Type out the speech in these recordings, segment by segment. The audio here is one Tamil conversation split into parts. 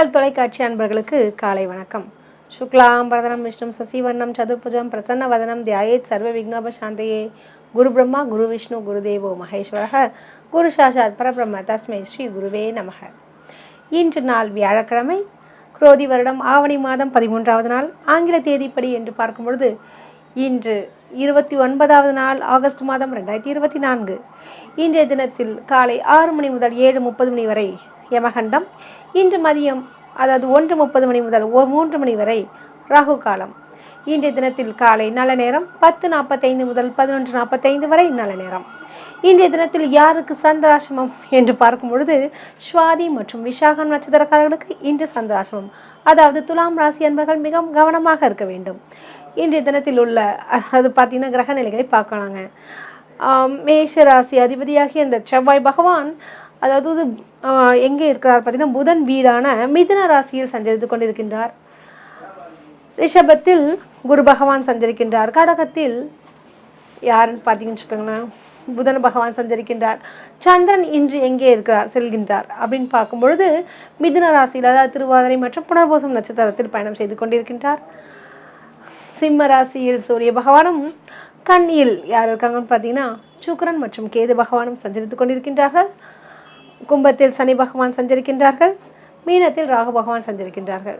மக்கள் தொலைக்காட்சி அன்பர்களுக்கு காலை வணக்கம். சுக்லாம் பரதனம் விஷ்ணு சசிவர்ணம் சதுர்புஜம் பிரசன்ன வதனம் தியாயேத் சர்வ விக்னோப சாந்தையே குரு பிரம்மா குரு விஷ்ணு குருதேவோ மகேஸ்வரக குரு சாஷாத் பரபிரம்ம தஸ்மை ஸ்ரீ குருவே நமக. இன்று நாள் வியாழக்கிழமை குரோதி வருடம் ஆவணி மாதம் பதிமூன்றாவது நாள் ஆங்கில தேதிப்படி என்று பார்க்கும் பொழுது இன்று இருபத்தி ஒன்பதாவது நாள் ஆகஸ்ட் மாதம் ரெண்டாயிரத்தி இருபத்தி நான்கு. இன்றைய தினத்தில் காலை ஆறு மணி முதல் ஏழு முப்பது மணி வரை யமகண்டம். இன்று மதியம் அதாவது ஒன்று முப்பது மணி முதல் ஓ மூன்று மணி வரை ராகு காலம். இன்றைய தினத்தில் காலை நல்ல நேரம் பத்து நாற்பத்தைந்து முதல் பதினொன்று நாற்பத்தைந்து வரை நல்ல நேரம். இன்றைய தினத்தில் யாருக்கு சந்திராசிரமம் என்று பார்க்கும் பொழுது சுவாதி மற்றும் விசாகம் நட்சத்திரக்காரர்களுக்கு இன்று சந்திராசிரமம். அதாவது துலாம் ராசி என்பவர்கள் மிகவும் கவனமாக இருக்க வேண்டும். இன்றைய தினத்தில் உள்ள அது பார்த்தீங்கன்னா கிரக நிலைகளை பார்க்கலாங்க மேஷ ராசி அதிபதியாகிய இந்த செவ்வாய் பகவான் அதாவது எங்கே இருக்கிறார் பார்த்தீங்கன்னா புதன் வீடான மிதுன ராசியில் சஞ்சரித்து கொண்டிருக்கின்றார். ரிஷபத்தில் குரு பகவான் சஞ்சரிக்கின்றார். கடகத்தில் யாருன்னு பார்த்தீங்கன்னு வச்சுக்கோங்களேன் புதன் பகவான் சஞ்சரிக்கின்றார். சந்திரன் இன்று எங்கே இருக்கிறார் செல்கின்றார் அப்படின்னு பார்க்கும் பொழுது மிதுன ராசியில் அதாவது திருவாதிரை மற்றும் புனர்போசம் நட்சத்திரத்தில் பயணம் செய்து கொண்டிருக்கின்றார். சிம்ம ராசியில் சூரிய பகவானும் கண்ணியில் யார் இருக்காங்கன்னு பார்த்தீங்கன்னா சுக்கரன் மற்றும் கேது பகவானும் சஞ்சரித்து கொண்டிருக்கின்றார்கள். கும்பத்தில் சனி பகவான் சஞ்சரிக்கின்றார்கள். மீனத்தில் ராகு பகவான் சஞ்சரிக்கின்றார்கள்.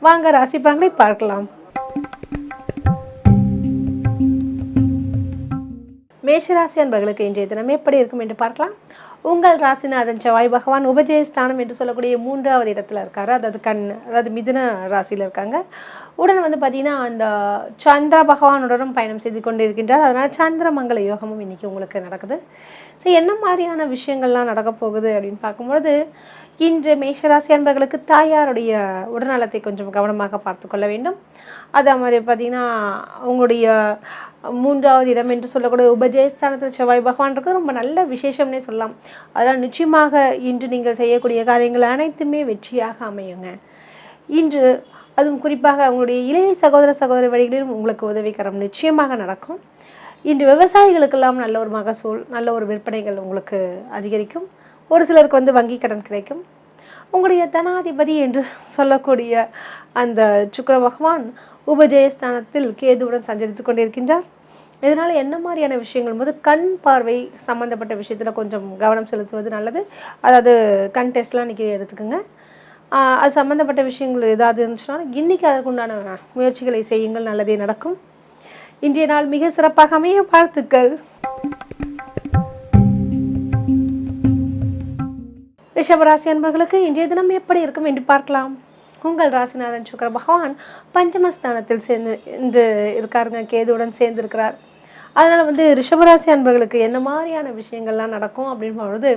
வாங்க ராசி பலன்களை பார்க்கலாம். மேஷராசி அன்பர்களுக்கு இன்றைய தினம் எப்படி இருக்கும் என்று பார்க்கலாம். உங்கள் ராசிநாதன் செவ்வாய் பகவான் உபஜயஸ்தானம் என்று சொல்லக்கூடிய மூன்றாவது இடத்துல இருக்கார். அதாவது கண் அதாவது மிதுன ராசியில் இருக்காங்க. உடன் வந்து பார்த்தீங்கன்னா அந்த சந்திர பகவானுடனும் பயணம் செய்து கொண்டு இருக்கின்றார் அதனால் சந்திரமங்கல யோகமும் இன்னைக்கு உங்களுக்கு நடக்குது. ஸோ என்ன மாதிரியான விஷயங்கள்லாம் நடக்க போகுது அப்படின்னு பார்க்கும்பொழுது இன்று மேஷராசி அன்பர்களுக்கு தாயாருடைய உடல்நலத்தை கொஞ்சம் கவனமாக பார்த்து கொள்ள வேண்டும். அதே மாதிரி பார்த்தீங்கன்னா உங்களுடைய மூன்றாவது இடம் என்று சொல்லக்கூடிய உபஜயஸ்தானத்தில் செவ்வாய் பகவான் இருக்கிறது ரொம்ப நல்ல விசேஷம்னே சொல்லலாம். அதனால் நிச்சயமாக இன்று நீங்கள் செய்யக்கூடிய காரியங்கள் அனைத்துமே வெற்றியாக அமையுங்க. இன்று அதுவும் குறிப்பாக உங்களுடைய இளைய சகோதர சகோதர வழிகளிலும் உங்களுக்கு உதவிகரம் நிச்சயமாக நடக்கும். இன்று விவசாயிகளுக்கெல்லாம் நல்ல ஒரு மகசூல் நல்ல ஒரு விற்பனைகள் உங்களுக்கு அதிகரிக்கும். ஒரு சிலருக்கு வந்து வங்கி கடன் கிடைக்கும். உங்களுடைய தனாதிபதி என்று சொல்லக்கூடிய அந்த சுக்கர பகவான் உபஜயஸ்தானத்தில் கேதுவுடன் சஞ்சரித்து கொண்டிருக்கின்றார். இதனால் என்ன மாதிரியான விஷயங்கள்? போது கண் பார்வை சம்மந்தப்பட்ட விஷயத்தில் கொஞ்சம் கவனம் செலுத்துவது நல்லது. அதாவது கண் டெஸ்ட்லாம் இன்றைக்கி எடுத்துக்கோங்க. அது சம்மந்தப்பட்ட விஷயங்கள் ஏதாவது இருந்துச்சுன்னா இன்றைக்கி அதற்குண்டான முயற்சிகளை செய்யுங்கள். நல்லதே நடக்கும். இன்றைய நாள் மிக சிறப்பாக அமைய வாழ்த்துக்கள். ரிஷபராசி அன்பர்களுக்கு இன்றைய தினம் எப்படி இருக்கும் என்று பார்க்கலாம். உங்கள் ராசிநாதன் சுக்கர பகவான் பஞ்சமஸ்தானத்தில் சேர்ந்து இன்று இருக்காருங்க. கேதுவுடன் சேர்ந்து இருக்கிறார் அதனால் வந்து ரிஷபராசி அன்பர்களுக்கு என்ன மாதிரியான விஷயங்கள்லாம் நடக்கும் அப்படின்னு பொழுது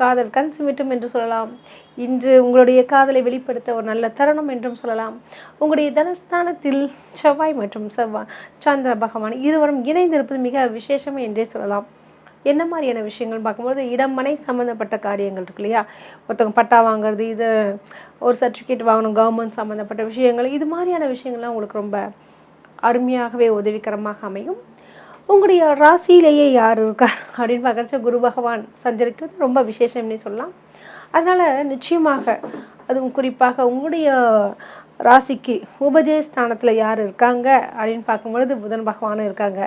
காதல் கண் சிமிட்டும் என்று சொல்லலாம். இன்று உங்களுடைய காதலை வெளிப்படுத்த ஒரு நல்ல தருணம் என்றும் சொல்லலாம். உங்களுடைய தனஸ்தானத்தில் செவ்வாய் மற்றும் செவ்வாய் சந்திர பகவான் இருவரும் இணைந்திருப்பது மிக விசேஷமே என்றே சொல்லலாம். என்ன மாதிரியான விஷயங்கள் பார்க்கும்போது இடமனை சம்மந்தப்பட்ட காரியங்கள் இருக்கு இல்லையா? ஒருத்தவங்க பட்டா வாங்குறது இது ஒரு சர்டிஃபிகேட் வாங்கணும் கவர்மெண்ட் சம்மந்தப்பட்ட விஷயங்கள் இது மாதிரியான விஷயங்கள்லாம் உங்களுக்கு ரொம்ப அருமையாகவே உதவிகரமாக அமையும். உங்களுடைய ராசியிலேயே யார் இருக்கார் அப்படின்னு பார்க்குறச்ச குரு பகவான் சஞ்சரிக்கிறது ரொம்ப விசேஷம்னே சொல்லலாம். அதனால் நிச்சயமாக அதுவும் குறிப்பாக உங்களுடைய ராசிக்கு உபஜயஸ்தானத்தில் யார் இருக்காங்க அப்படின்னு பார்க்கும்பொழுது புதன் பகவானும் இருக்காங்க.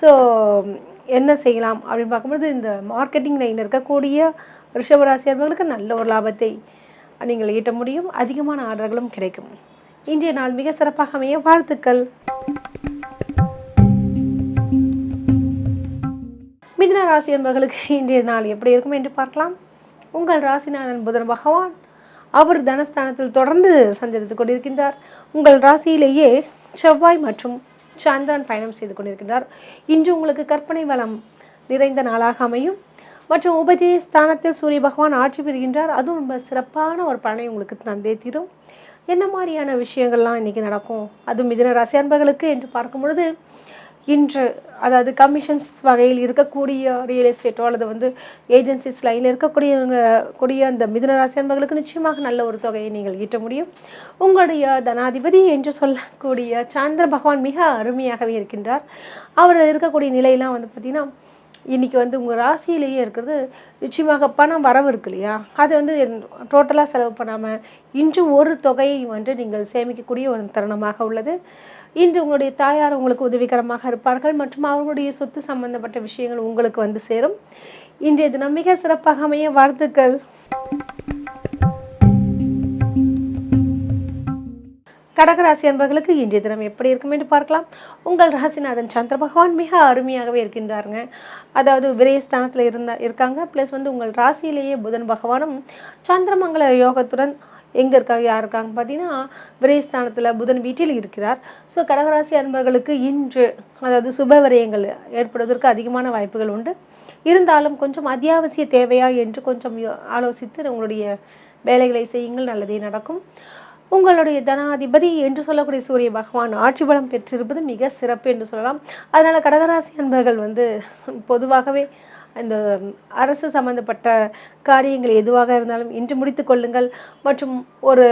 ஸோ என்ன செய்யலாம் அப்படின்னு பார்க்கும்போது இந்த மார்க்கெட்டிங் லைனில் இருக்கக்கூடிய ரிஷபராசியர்களுக்கு நல்ல ஒரு லாபத்தை நீங்கள் ஈட்ட முடியும். அதிகமான ஆர்டர்களும் கிடைக்கும். இன்றைய நாள் மிக சிறப்பாக அமைய வாழ்த்துக்கள். மிதுன ராசி என்பவர்களுக்கு இன்றைய நாள் எப்படி இருக்கும் என்று பார்க்கலாம். உங்கள் ராசிநாதன் புதன் பகவான் அவர் தனஸ்தானத்தில் தொடர்ந்து சஞ்சரித்துக் கொண்டிருக்கின்றார். உங்கள் ராசியிலேயே செவ்வாய் மற்றும் சந்திரன் பயணம் செய்து கொண்டிருக்கின்றார். இன்று உங்களுக்கு கற்பனை வளம் நிறைந்த நாளாக அமையும். மற்றும் உபஜய ஸ்தானத்தில் சூரிய பகவான் ஆட்சி பெறுகின்றார் அதுவும் ரொம்ப சிறப்பான ஒரு பலனை உங்களுக்கு தந்தே தீரும். என்ன மாதிரியான விஷயங்கள்லாம் இன்றைக்கி நடக்கும்? அதுவும் மிதன ராசி அன்பர்களுக்கு என்று பார்க்கும் பொழுது இன்று அதாவது கமிஷன்ஸ் வகையில் இருக்கக்கூடிய ரியல் எஸ்டேட்டோ அல்லது வந்து ஏஜென்சிஸ் லைனில் இருக்கக்கூடியவங்க கூடிய அந்த மிதனராசி அன்பர்களுக்கு நிச்சயமாக நல்ல ஒரு தொகையை நீங்கள் ஈட்ட முடியும். உங்களுடைய தனாதிபதி என்று சொல்லக்கூடிய சந்திர பகவான் மிக அருமையாகவே இருக்கின்றார். அவர் இருக்கக்கூடிய நிலையெல்லாம் வந்து பார்த்திங்கன்னா இன்றைக்கி வந்து உங்கள் ராசியிலேயே இருக்கிறது நிச்சயமாக பணம் வரவு இருக்கு இல்லையா? அதை வந்து டோட்டலாக செலவு பண்ணாமல் இன்று ஒரு தொகையை வந்து நீங்கள் சேமிக்கக்கூடிய ஒரு தருணமாக உள்ளது. இன்று உங்களுடைய தாயார் உங்களுக்கு உதவிகரமாக இருப்பார்கள் மற்றும் அவர்களுடைய சொத்து சம்பந்தப்பட்ட விஷயங்கள் உங்களுக்கு வந்து சேரும். இன்றைய தினம் மிக சிறப்பாக அமைய வாழ்த்துக்கள். கடகராசி அன்பர்களுக்கு இன்றைய தினம் எப்படி இருக்கும் என்று பார்க்கலாம். உங்கள் ராசிநாதன் சந்திர பகவான் மிக அருமையாகவே இருக்கின்றாருங்க. அதாவது விரயஸ்தானத்தில் இருந்த இருக்காங்க. ப்ளஸ் வந்து உங்கள் ராசியிலேயே புதன் பகவானும் சந்திரமங்கல யோகத்துடன் எங்கே இருக்காங்க யார் இருக்காங்க பார்த்தீங்கன்னா விரயஸ்தானத்தில் புதன் வீட்டில் இருக்கிறார். ஸோ கடகராசி அன்பர்களுக்கு இன்று அதாவது சுப விரயங்கள் ஏற்படுவதற்கு அதிகமான வாய்ப்புகள் உண்டு. இருந்தாலும் கொஞ்சம் அத்தியாவசிய தேவையா என்று கொஞ்சம் ஆலோசித்து உங்களுடைய வேலைகளை செய்யுங்கள். நல்லதே நடக்கும். உங்களுடைய தனாதிபதி என்று சொல்லக்கூடிய சூரிய பகவான் ஆட்சி பலம் பெற்றிருப்பது மிக சிறப்பு என்று சொல்லலாம். அதனால் கடகராசி அன்பர்கள் வந்து பொதுவாகவே இந்த அரசு சம்பந்தப்பட்ட காரியங்கள் எதுவாக இருந்தாலும் இன்று முடித்து கொள்ளுங்கள். மற்றும் ஒரு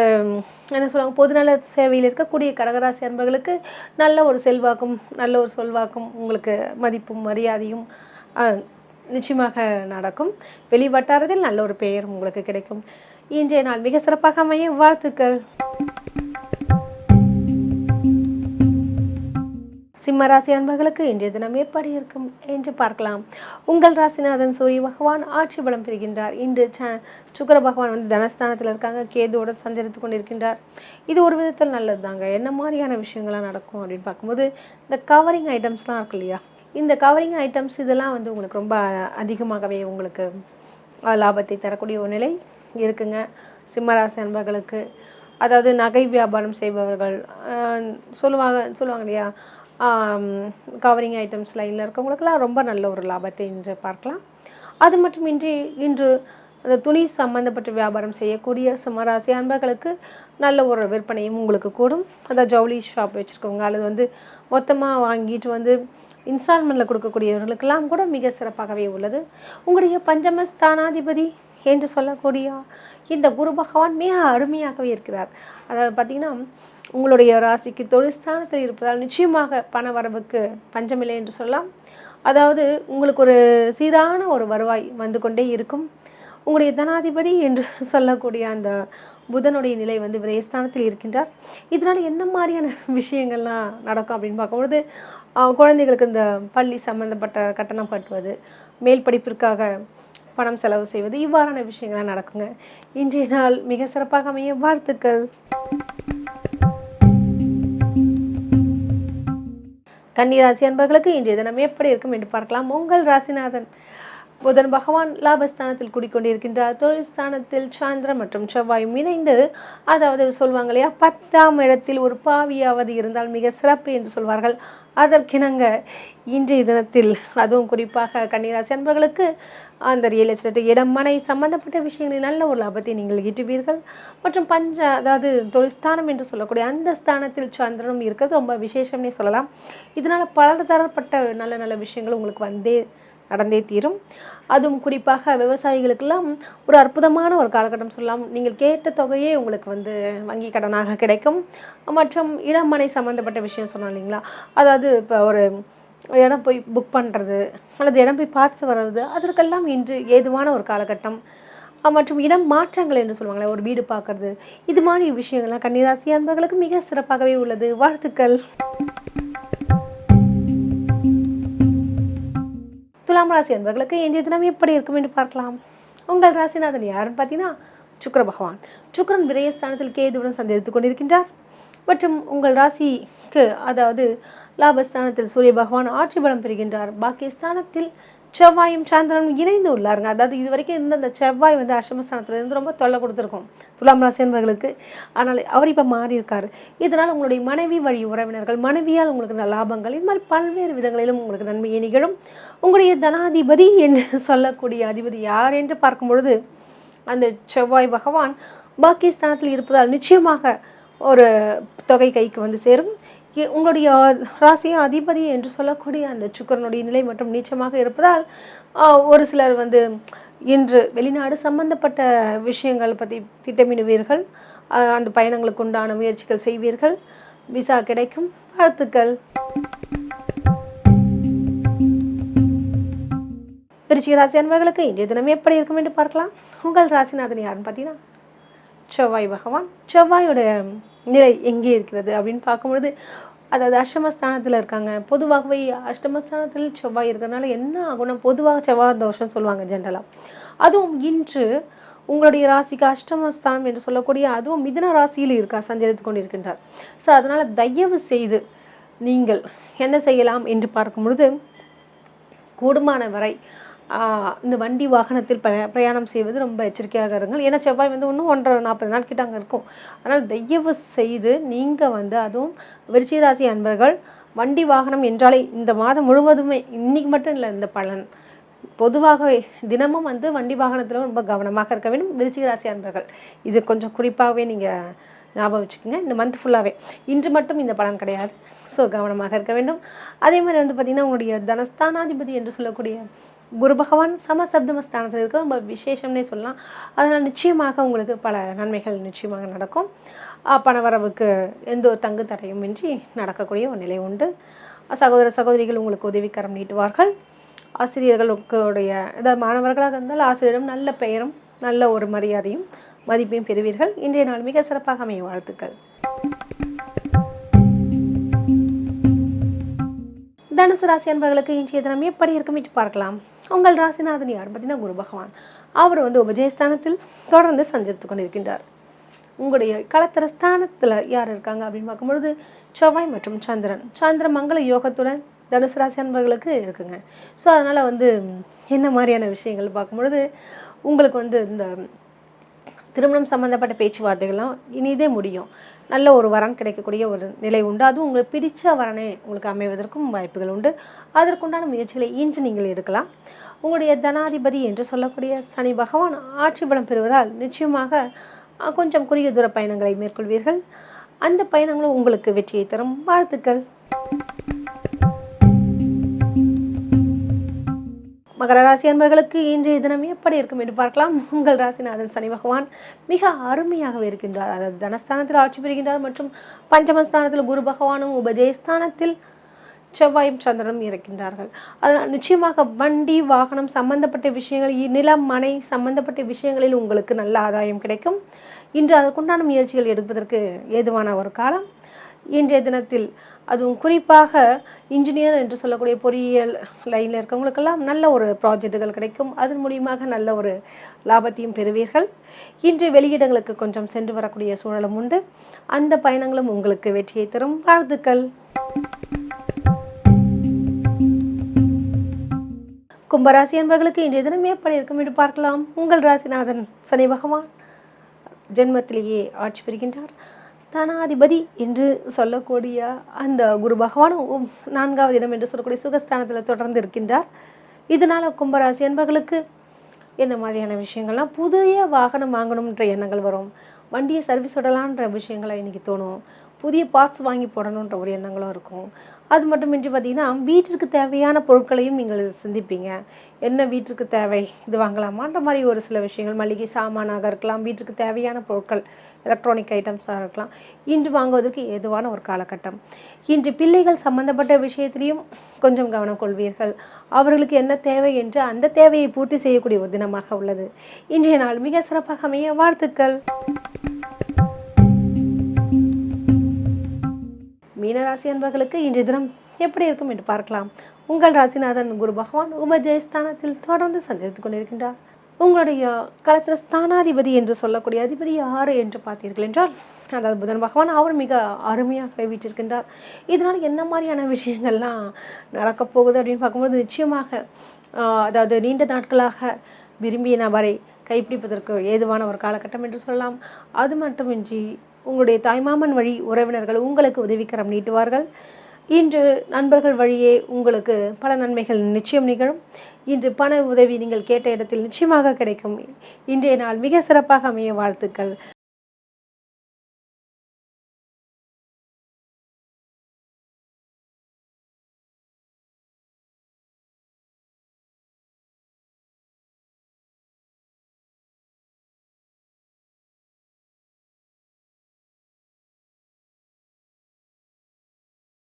என்ன சொல்லுவாங்க பொதுநல சேவையில் இருக்கக்கூடிய கடகராசி அன்பர்களுக்கு நல்ல ஒரு செல்வாக்கும் நல்ல ஒரு சொல்வாக்கும் உங்களுக்கு மதிப்பும் மரியாதையும் நிச்சயமாக நடக்கும். வெளி வட்டாரத்தில் நல்ல ஒரு பெயர் உங்களுக்கு கிடைக்கும். இன்றைய நாள் மிக சிறப்பாக அமைய வாழ்த்துக்கள். சிம்ம ராசி அன்பர்களுக்கு இன்றைய தினம் எப்படி இருக்கும் என்று பார்க்கலாம். உங்கள் ராசிநாதன் சூரிய பகவான் ஆட்சி பலம் பெறுகின்றார். இன்று ச சுக்கர பகவான் வந்து தனஸ்தானத்தில் இருக்காங்க. கேதுவோட சஞ்சரித்து கொண்டிருக்கின்றார். இது ஒரு விதத்தில் நல்லது தாங்க என்ன மாதிரியான விஷயங்கள்லாம் நடக்கும் அப்படின்னு பார்க்கும்போது இந்த கவரிங் ஐட்டம்ஸ்லாம் இருக்கு இல்லையா? இந்த கவரிங் ஐட்டம்ஸ் இதெல்லாம் வந்து உங்களுக்கு ரொம்ப அதிகமாகவே உங்களுக்கு லாபத்தை தரக்கூடிய ஒரு நிலை இருக்குங்க. சிம்மராசி அன்பர்களுக்கு அதாவது நகை வியாபாரம் செய்பவர்கள் சொல்லுவாங்க சொல்லுவாங்க இல்லையா? கவரிங் ஐட்டம்ஸ் லைனில் இருக்கவங்களுக்கெல்லாம் ரொம்ப நல்ல ஒரு லாபத்தை இன்று பார்க்கலாம். அது மட்டுமின்றி இன்று அந்த துணி சம்பந்தப்பட்ட வியாபாரம் செய்யக்கூடிய சிம்மராசி அன்பர்களுக்கு நல்ல ஒரு விற்பனையும் உங்களுக்கு கூடும். அதாவது ஜவுளி ஷாப் வச்சுருக்கவங்க அல்லது வந்து மொத்தமாக வாங்கிட்டு வந்து இன்ஸ்டால்மெண்ட்டில் கொடுக்கக்கூடியவர்களுக்கெல்லாம் கூட மிக சிறப்பாகவே உள்ளது. உங்களுடைய பஞ்சமஸ்தானாதிபதி என்று சொல்லக்கூடிய இந்த குரு பகவான் மிக அருமையாகவே இருக்கிறார். அதாவது பார்த்திங்கன்னா உங்களுடைய ராசிக்கு தொழிற்ஸ்தானத்தில் இருப்பதால் நிச்சயமாக பண வரவுக்கு பஞ்சமில்லை என்று சொல்லலாம். அதாவது உங்களுக்கு ஒரு சீரான ஒரு வருவாய் வந்து கொண்டே இருக்கும். உங்களுடைய தனாதிபதி என்று சொல்லக்கூடிய அந்த புதனுடைய நிலை வந்து விரயஸ்தானத்தில் இருக்கின்றார். இதனால் என்ன மாதிரியான விஷயங்கள்லாம் நடக்கும் அப்படின்னு பார்க்கும்பொழுது குழந்தைகளுக்கு இந்த பள்ளி சம்பந்தப்பட்ட கட்டணம் கட்டுவது மேல் படிப்பிற்காக பணம் செலவு செய்வது இவ்வாறான விஷயங்கள்லாம் நடக்குங்க. இன்றைய நாள் மிக சிறப்பாக அமைய வாழ்த்துக்கள். கன்னிராசி அன்பர்களுக்கு இன்றைய தினம் எப்படி இருக்கும் என்று பார்க்கலாம். உங்கள் ராசிநாதன். புதன் பகவான் லாபஸ்தானத்தில் குடிக்கொண்டிருக்கின்றார். தொழில் ஸ்தானத்தில் சாந்திரம் மற்றும் செவ்வாயும் இணைந்து அதாவது சொல்வாங்க இல்லையா பத்தாம் இடத்தில் ஒரு பாவியாவது இருந்தால் மிக சிறப்பு என்று சொல்வார்கள். அதற்கிணங்க இன்றைய தினத்தில் அதுவும் குறிப்பாக கன்னிராசி அன்பர்களுக்கு அந்த ரியல் எஸ்டேட் இடம் மனை சம்பந்தப்பட்ட விஷயங்களில் நல்ல ஒரு லாபத்தை நீங்கள் ஈட்டுவீர்கள். மற்றும் பஞ்ச அதாவது தொழில்ஸ்தானம் என்று சொல்லக்கூடிய அந்த ஸ்தானத்தில் சந்திரனும் இருக்கிறது. ரொம்ப விசேஷம்னே சொல்லலாம். இதனால் பலதரப்பட்ட நல்ல நல்ல விஷயங்கள் உங்களுக்கு வந்தே நடந்தே தீரும். அதுவும் குறிப்பாக விவசாயிகளுக்கெல்லாம் ஒரு அற்புதமான ஒரு காலகட்டம் சொல்லலாம். நீங்கள் கேட்ட தொகையே உங்களுக்கு வந்து வங்கி கடனாக கிடைக்கும். மற்றும் இடமனை சம்மந்தப்பட்ட விஷயம் சொன்னோம் இல்லைங்களா? அதாவது இப்போ ஒரு இடம் போய் புக் பண்ணுறது அல்லது இடம் போய் பார்த்துட்டு வர்றது அதற்கெல்லாம் இன்று ஏதுவான ஒரு காலகட்டம். மற்றும் இடம் மாற்றங்கள் என்று சொல்லுவாங்களே ஒரு வீடு பார்க்கறது இது மாதிரி விஷயங்கள்லாம் கன்னிராசி அன்பர்களுக்கு மிக சிறப்பாகவே உள்ளது. வாழ்த்துக்கள். துலாம் ராசி அன்பர்களுக்கு இன்றைய தினம் எப்படி இருக்கும் என்று பார்க்கலாம். உங்கள் ராசிநாதன் யாருன்னு பார்த்தீங்கன்னா சுக்கர பகவான். சுக்கரன் விரயஸ்தானத்தில் கேதுவுடன் சந்தேகித்துக் கொண்டிருக்கின்றார். மற்றும் உங்கள் ராசிக்கு அதாவது லாபஸ்தானத்தில் சூரிய பகவான் ஆட்சி பலம் பெறுகின்றார். பாக்கிய ஸ்தானத்தில் செவ்வாயும் சாந்திரனும் இணைந்து உள்ளாருங்க அதாவது இது வரைக்கும் இருந்த அந்த செவ்வாய் வந்து அஷ்டமஸ்தானத்தில் இருந்து ரொம்ப தொல்லை கொடுத்துருக்கும். துலாம் ராசி என்பவர்களுக்கு. ஆனால் அவர் இப்போ மாறி இதனால் உங்களுடைய மனைவி வழி உறவினர்கள் மனைவியால் உங்களுக்கு நல்ல லாபங்கள் இது மாதிரி பல்வேறு விதங்களிலும் உங்களுக்கு நன்மையை நிகழும். உங்களுடைய தனாதிபதி என்று சொல்லக்கூடிய அதிபதி யார் என்று பார்க்கும் பொழுது அந்த செவ்வாய் பகவான் பாகிஸ்தானத்தில் இருப்பதால் நிச்சயமாக ஒரு தொகை கைக்கு வந்து சேரும். உங்களுடைய ராசிய அதிபதி என்று சொல்லக்கூடிய அந்த சுக்கரனுடைய நிலை மற்றும் நீச்சமாக இருப்பதால் ஒரு சிலர் வந்து இன்று வெளிநாடு சம்பந்தப்பட்ட விஷயங்கள் பற்றி திட்டமிடுவீர்கள். அந்த பயணங்களுக்கு உண்டான முயற்சிகள் செய்வீர்கள். விசா கிடைக்கும். வாழ்த்துக்கள். விருச்சிக ராசி அன்பர்களுக்கு இன்றைய தினம் எப்படி இருக்கும் என்று பார்க்கலாம். உங்கள் ராசிநாதன் யாருன்னு பார்த்தீங்கன்னா செவ்வாய் பகவான். செவ்வாயோட நிலை எங்கே இருக்கிறது அப்படின்னு பார்க்கும்பொழுது அதாவது அஷ்டமஸ்தானத்தில் இருக்காங்க. பொதுவாகவே அஷ்டமஸ்தானத்தில் செவ்வாய் இருக்கிறதுனால என்ன ஆகும்னா பொதுவாக செவ்வாய் தோஷம் சொல்லுவாங்க ஜென்ரலாக அதுவும் இன்று உங்களுடைய ராசிக்கு அஷ்டமஸ்தானம் என்று சொல்லக்கூடிய அதுவும் மிதன ராசியில் இருக்கா சஞ்சரித்து கொண்டிருக்கின்றார். ஸோ அதனால் தயவு செய்து நீங்கள் என்ன செய்யலாம் என்று பார்க்கும் பொழுது கூடுமான வரை இந்த வண்டி வாகனத்தில் பிரயாணம் செய்வது ரொம்ப எச்சரிக்கையாக இருங்கள். ஏன்னா செவ்வாய் வந்து இன்னும் ஒன்றரை நாற்பது நாள் கிட்ட அங்கே இருக்கும். அதனால் தயவு செய்து நீங்கள் வந்து அதுவும் விருச்சிகராசி அன்பர்கள் வண்டி வாகனம் என்றாலே இந்த மாதம் முழுவதுமே இன்னைக்கு மட்டும் இல்லை இந்த பலன். பொதுவாகவே தினமும் வந்து வண்டி வாகனத்தில் ரொம்ப கவனமாக இருக்க வேண்டும் விருச்சிகராசி அன்பர்கள். இது கொஞ்சம் குறிப்பாகவே நீங்கள் ஞாபகம் வச்சுக்கோங்க. இந்த மந்த் ஃபுல்லாகவே இன்று மட்டும் இந்த பலன் கிடையாது. ஸோ கவனமாக இருக்க வேண்டும். அதே மாதிரி வந்து பார்த்திங்கன்னா உங்களுடைய தனஸ்தானாதிபதி என்று சொல்லக்கூடிய குரு பகவான் சமசப்தமஸ்தானத்தில் இருக்க ரொம்ப விசேஷம்னே சொல்லலாம். அதனால் நிச்சயமாக உங்களுக்கு பல நன்மைகள் நிச்சயமாக நடக்கும். பணவரவுக்கு எந்த ஒரு தங்கு தடையும் இன்றி நடக்கக்கூடிய ஒரு நிலை உண்டு. சகோதர சகோதரிகள் உங்களுக்கு உதவிக்கரம் நீட்டுவார்கள். ஆசிரியர்களுடைய அதாவது மாணவர்களாக இருந்தால் ஆசிரியரும் நல்ல பெயரும் நல்ல ஒரு மரியாதையும் மதிப்பையும் பெறுவீர்கள். இன்றைய நாள் மிக சிறப்பாக அமைய வாழ்த்துக்கள். தனுசு ராசி அன்பர்களுக்கு இன்றைய தினம் எப்படி இருக்கும் என்று பார்க்கலாம். உங்கள் ராசிநாதன் யார்? பார்த்தீங்கன்னா குரு பகவான். அவர் வந்து உபஜயஸ்தானத்தில் தொடர்ந்து சஞ்சரித்து கொண்டிருக்கின்றார். உங்களுடைய களத்திர ஸ்தானத்தில் யார் இருக்காங்க அப்படின்னு பார்க்கும்பொழுது செவ்வாய் மற்றும் சந்திரன். சந்திர மங்கள யோகத்துடன் தனுசு ராசி அன்பர்களுக்கு இருக்குங்க. ஸோ அதனால் வந்து என்ன மாதிரியான விஷயங்கள் பார்க்கும்பொழுது உங்களுக்கு வந்து இந்த திருமணம் சம்மந்தப்பட்ட பேச்சுவார்த்தைகள்லாம் இனிதே முடியும். நல்ல ஒரு வரன் கிடைக்கக்கூடிய ஒரு நிலை உண்டு. அதுவும் உங்களுக்கு பிடித்த வரனே உங்களுக்கு அமைவதற்கும் வாய்ப்புகள் உண்டு. அதற்குண்டான முயற்சிகளை இன்று நீங்கள் எடுக்கலாம். உங்களுடைய தனாதிபதி என்று சொல்லக்கூடிய சனி பகவான் ஆட்சி பலம் பெறுவதால் நிச்சயமாக கொஞ்சம் குறுகிய தூர பயணங்களை மேற்கொள்வீர்கள். அந்த பயணங்களும் உங்களுக்கு வெற்றியை தரும். வாழ்த்துக்கள். மகர ராசி அன்பர்களுக்கு இன்றைய தினம் எப்படி இருக்கும் என்று பார்க்கலாம். உங்கள் ராசிநாதன் சனி பகவான் மிக அருமையாக இருக்கின்றார். அதாவது தனஸ்தானத்தில் ஆட்சி பெறுகின்றார் மற்றும் பஞ்சமஸ்தானத்தில் குரு பகவானும் உபஜயஸ்தானத்தில் செவ்வாயும் சந்திரனும் இருக்கின்றார்கள். அதனால் நிச்சயமாக வண்டி வாகனம் சம்பந்தப்பட்ட விஷயங்கள் இ- நிலம் மனை சம்பந்தப்பட்ட விஷயங்களில் உங்களுக்கு நல்ல ஆதாயம் கிடைக்கும். இன்று அதற்குண்டான முயற்சிகள் எடுப்பதற்கு ஏதுவான ஒரு காலம். இன்றைய தினத்தில் அதுவும் குறிப்பாக இன்ஜினியர் என்று சொல்லக்கூடிய பொறியியல் லைனில் இருக்கவங்களுக்கெல்லாம் நல்ல ஒரு ப்ராஜெக்ட்டுகள் கிடைக்கும். அதன் மூலியமாக நல்ல ஒரு லாபத்தையும் பெறுவீர்கள். இன்று வெளியிடங்களுக்கு கொஞ்சம் சென்று வரக்கூடிய சூழலும் உண்டு. அந்த பயணங்களும் உங்களுக்கு வெற்றியை தரும். வாழ்த்துக்கள். கும்பராசி என்பவர்களுக்கு இன்றைய தினம் எப்படி இருக்கும் என்று பார்க்கலாம். உங்கள் ராசிநாதன் சனி பகவான் ஜென்மத்திலேயே ஆட்சி பெறுகின்றார் தனாதிபதி என்று சொல்லக்கூடிய அந்த குரு பகவானும் நான்காவது இடம் என்று சொல்லக்கூடிய சுகஸ்தானத்தில் தொடர்ந்து இருக்கின்றார் இதனால் கும்பராசி என்பவர்களுக்கு என்ன மாதிரியான விஷயங்கள்லாம் புதிய வாகனம் வாங்கணுன்ற எண்ணங்கள் வரும். வண்டியை சர்வீஸ் விடலான்ற விஷயங்களை இன்றைக்கி தோணும். புதிய பார்ட்ஸ் வாங்கி போடணுன்ற ஒரு எண்ணங்களும் இருக்கும். அது மட்டுமின்றி பார்த்தீங்கன்னா வீட்டிற்கு தேவையான பொருட்களையும் நீங்கள் சிந்திப்பீங்க. என்ன வீட்டிற்கு தேவை? இது வாங்கலாமான்ற மாதிரி ஒரு சில விஷயங்கள். மளிகை சாமானாக இருக்கலாம் வீட்டிற்கு தேவையான பொருட்கள் எலக்ட்ரானிக் ஐட்டம்ஸாக இருக்கலாம். இன்று வாங்குவதற்கு ஏதுவான ஒரு காலகட்டம். இன்று பிள்ளைகள் சம்பந்தப்பட்ட விஷயத்திலையும் கொஞ்சம் கவனம் கொள்வீர்கள். அவர்களுக்கு என்ன தேவை என்று அந்த தேவையை பூர்த்தி செய்யக்கூடிய ஒரு தினமாக உள்ளது. இன்றைய நாள் மிக சிறப்பாக அமைய வாழ்த்துக்கள். மீனராசி அன்பர்களுக்கு இன்றைய தினம் எப்படி இருக்கும் என்று பார்க்கலாம். உங்கள் ராசிநாதன் குரு பகவான் உபஜெயஸ்தானத்தில் தொடர்ந்து சஞ்சரித்துக் கொண்டிருக்கின்றார். உங்களுடைய களத்தில் ஸ்தானாதிபதி என்று சொல்லக்கூடிய அதிபதி யார் என்று பார்த்தீர்கள் என்றால் அதாவது புதன் பகவான் அவர் மிக அருமையாக வீற்றிருக்கின்றார். இதனால் என்ன மாதிரியான விஷயங்கள்லாம் நடக்கப் போகுது அப்படின்னு பார்க்கும்போது நிச்சயமாக அதாவது நீண்ட நாட்களாக விரும்பிய நபரை கைப்பிடிப்பதற்கு ஏதுவான ஒரு காலகட்டம் என்று சொல்லலாம். அது மட்டுமின்றி உங்களுடைய தாய்மாமன் வழி உறவினர்கள் உங்களுக்கு உதவிக்கரம் நீட்டுவார்கள். இன்று நண்பர்கள் வழியே உங்களுக்கு பல நன்மைகள் நிச்சயம் நிகழும். இன்று பண உதவி நீங்கள் கேட்ட இடத்தில் நிச்சயமாக கிடைக்கும். இன்றைய நாள் மிக சிறப்பாக அமைய வாழ்த்துக்கள்.